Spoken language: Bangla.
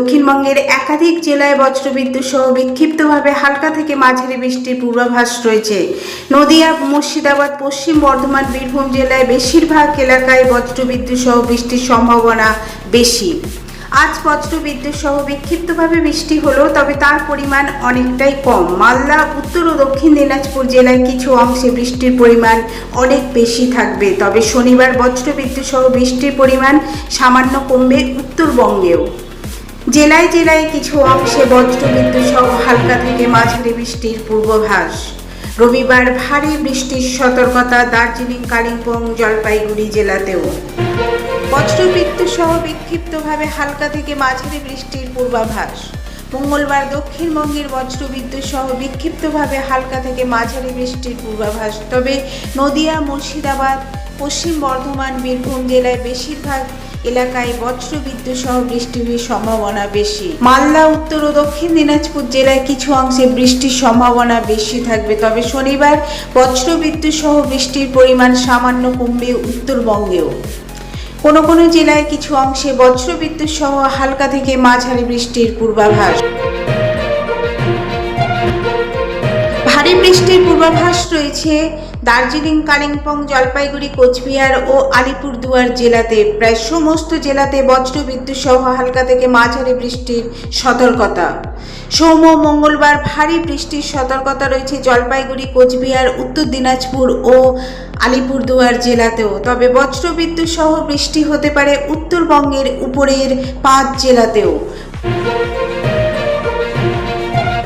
দক্ষিণবঙ্গের একাধিক জেলায় বজ্রবিদ্যুৎ সহ বিক্ষিপ্তভাবে হালকা থেকে মাঝারি বৃষ্টির পূর্বাভাস রয়েছে। নদিয়া, মুর্শিদাবাদ, পশ্চিম বর্ধমান, বীরভূম জেলায় বেশিরভাগ এলাকায় বজ্রবিদ্যুৎ সহ বৃষ্টির সম্ভাবনা বেশি। আজ বজ্রবিদ্যুৎ সহ বিক্ষিপ্তভাবে বৃষ্টি হলো তবে তার পরিমাণ অনেকটাই কম। মালদা, উত্তর ও দক্ষিণ দিনাজপুর জেলায় কিছু অংশে বৃষ্টির পরিমাণ অনেক বেশি থাকবে। তবে শনিবার বজ্রবিদ্যুৎ সহ বৃষ্টির পরিমাণ সামান্য কমবে উত্তরবঙ্গেও। জেলায় জেলায় কিছু অংশে বজ্রবিদ্যুৎ সহ হালকা থেকে মাঝারি বৃষ্টির পূর্বাভাস। রবিবার ভারী বৃষ্টির সতর্কতা দার্জিলিং, কালিম্পং, জলপাইগুড়ি জেলাতেও। বজ্রবিদ্যুৎ সহ বিক্ষিপ্তভাবে হালকা থেকে মাঝারি বৃষ্টির পূর্বাভাস। মঙ্গলবার দক্ষিণবঙ্গের বজ্রবিদ্যুৎ সহ বিক্ষিপ্তভাবে হালকা থেকে মাঝারি বৃষ্টির পূর্বাভাস। তবে নদিয়া, মুর্শিদাবাদ, পশ্চিম বর্ধমান, বীরভূম জেলায় বেশিরভাগ এলাকায় বজ্রবিদ্যুৎ সহ বৃষ্টির সম্ভাবনা বেশি। মালদা, উত্তর ও দক্ষিণ দিনাজপুর জেলায় কিছু অংশে বৃষ্টির সম্ভাবনা বেশি থাকবে। তবে শনিবার বজ্রবিদ্যুৎ সহ বৃষ্টির পরিমাণ সামান্য কমবে উত্তরবঙ্গেও। কোনো কোনো জেলায় কিছু অংশে বজ্রবিদ্যুৎ সহ হালকা থেকে মাঝারি বৃষ্টির পূর্বাভাস। ভারী বৃষ্টির পূর্বাভাস রয়েছে দার্জিলিং, কালিম্পং, জলপাইগুড়ি, কোচবিহার ও আলিপুরদুয়ার জেলাতে। প্রায় সমস্ত জেলাতে বজ্রবিদ্যুৎ সহ হালকা থেকে মাঝারি বৃষ্টির সতর্কতা। সোম মঙ্গলবার ভারী বৃষ্টির সতর্কতা রয়েছে জলপাইগুড়ি, কোচবিহার, উত্তর দিনাজপুর ও আলিপুরদুয়ার জেলাতেও। তবে বজ্রবিদ্যুৎ সহ বৃষ্টি হতে পারে উত্তরবঙ্গের উপরের পাঁচ জেলাতেও।